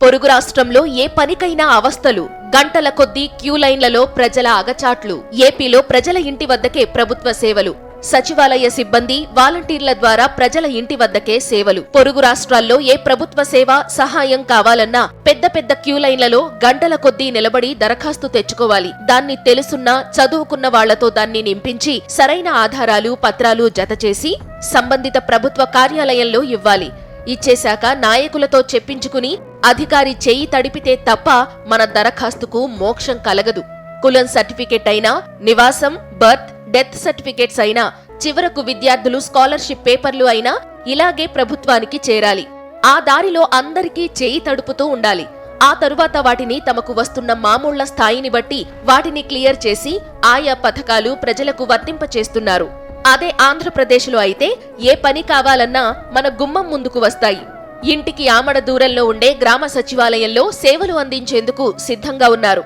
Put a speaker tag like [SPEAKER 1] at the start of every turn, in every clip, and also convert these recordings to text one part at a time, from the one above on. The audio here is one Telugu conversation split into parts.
[SPEAKER 1] పొరుగు రాష్ట్రంలో ఏ పనికైనా అవస్థలు గంటల కొద్దీ క్యూ లైన్లలో ప్రజల అగచాట్లు ఏపీలో ప్రజల ఇంటి వద్దకే ప్రభుత్వ సేవలు సచివాలయ సిబ్బంది వాలంటీర్ల ద్వారా ప్రజల ఇంటి వద్దకే సేవలు. పొరుగు రాష్ట్రాల్లో ఏ ప్రభుత్వ సేవ సహాయం కావాలన్నా పెద్ద పెద్ద క్యూ లైన్లలో గంటల కొద్దీ నిలబడి దరఖాస్తు తెచ్చుకోవాలి. దాన్ని తెలుసున్నా చదువుకున్న వాళ్ళతో దాన్ని నింపించి సరైన ఆధారాలు పత్రాలు జతచేసి సంబంధిత ప్రభుత్వ కార్యాలయంలో ఇవ్వాలి. ఇచ్చేశాక నాయకులతో చెప్పించుకుని అధికారి చెయ్యి తడిపితే తప్ప మన దరఖాస్తుకు మోక్షం కలగదు. కులం సర్టిఫికెట్ అయినా నివాసం బర్త్ డెత్ సర్టిఫికెట్స్ అయినా చివరకు విద్యార్థులు స్కాలర్షిప్ పేపర్లు అయినా ఇలాగే ప్రభుత్వానికి చేరాలి. ఆ దారిలో అందరికీ చేయి తడుపుతూ ఉండాలి. ఆ తరువాత వాటిని తమకు వస్తున్న మామూళ్ళ స్థాయిని బట్టి వాటిని క్లియర్ చేసి ఆయా పథకాలు ప్రజలకు వర్తింపచేస్తున్నారు అదే ఆంధ్రప్రదేశ్లో అయితే ఏ పని కావాలన్నా మన గుమ్మం ముందుకు వస్తాయి. ఇంటికి ఆమడ దూరంలో ఉండే గ్రామ సచివాలయంలో సేవలు అందించేందుకు సిద్ధంగా ఉన్నారు.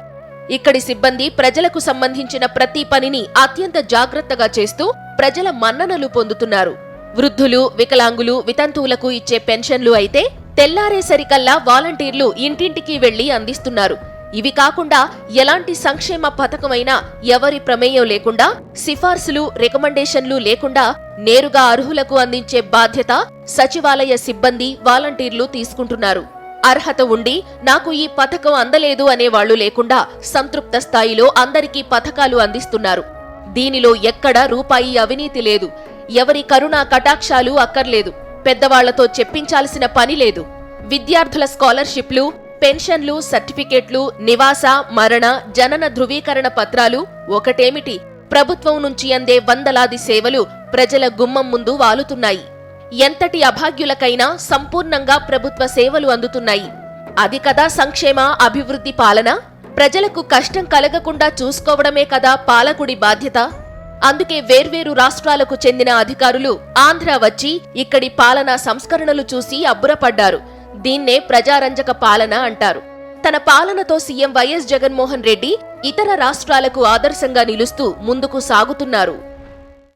[SPEAKER 1] ఇక్కడి సిబ్బంది ప్రజలకు సంబంధించిన ప్రతి పనిని అత్యంత జాగ్రత్తగా చేస్తూ ప్రజల మన్ననలు పొందుతున్నారు. వృద్ధులు వికలాంగులు వితంతువులకు ఇచ్చే పెన్షన్లు అయితే తెల్లారేసరికల్లా వాలంటీర్లు ఇంటింటికి వెళ్ళి అందిస్తున్నారు. ఇవి కాకుండా ఎలాంటి సంక్షేమ పథకమైనా ఎవరి ప్రమేయం లేకుండా సిఫార్సులు రికమెండేషన్లు లేకుండా నేరుగా అర్హులకు అందించే బాధ్యత సచివాలయ సిబ్బంది వాలంటీర్లు తీసుకుంటున్నారు. అర్హత ఉండి నాకు ఈ పథకం అందలేదు అనేవాళ్ళు లేకుండా సంతృప్త స్థాయిలో అందరికీ పథకాలు అందిస్తున్నారు. దీనిలో ఎక్కడ రూపాయి అవినీతి లేదు. ఎవరి కరుణా కటాక్షాలు అక్కర్లేదు. పెద్దవాళ్ళతో చెప్పించాల్సిన పని లేదు. విద్యార్థుల స్కాలర్షిప్లు పెన్షన్లు సర్టిఫికెట్లు నివాస మరణ జనన ధృవీకరణ పత్రాలు ఒకటేమిటి? ప్రభుత్వం నుంచి అందే వందలాది సేవలు ప్రజల గుమ్మం ముందు వాలుతున్నాయి. ఎంతటి అభాగ్యులకైనా సంపూర్ణంగా ప్రభుత్వ సేవలు అందుతున్నాయి. అది కదా సంక్షేమ అభివృద్ధి పాలన? ప్రజలకు కష్టం కలగకుండా చూసుకోవడమే కదా పాలకుడి బాధ్యత? అందుకే వేర్వేరు రాష్ట్రాలకు చెందిన అధికారులు ఆంధ్ర వచ్చి ఇక్కడి పాలనా సంస్కరణలు చూసి అబ్బురపడ్డారు. దీన్నే ప్రజారంజక పాలన అంటారు. తన పాలనతో సీఎం వైఎస్ జగన్మోహన్ రెడ్డి ఇతర రాష్ట్రాలకు ఆదర్శంగా నిలుస్తూ ముందుకు సాగుతున్నారు.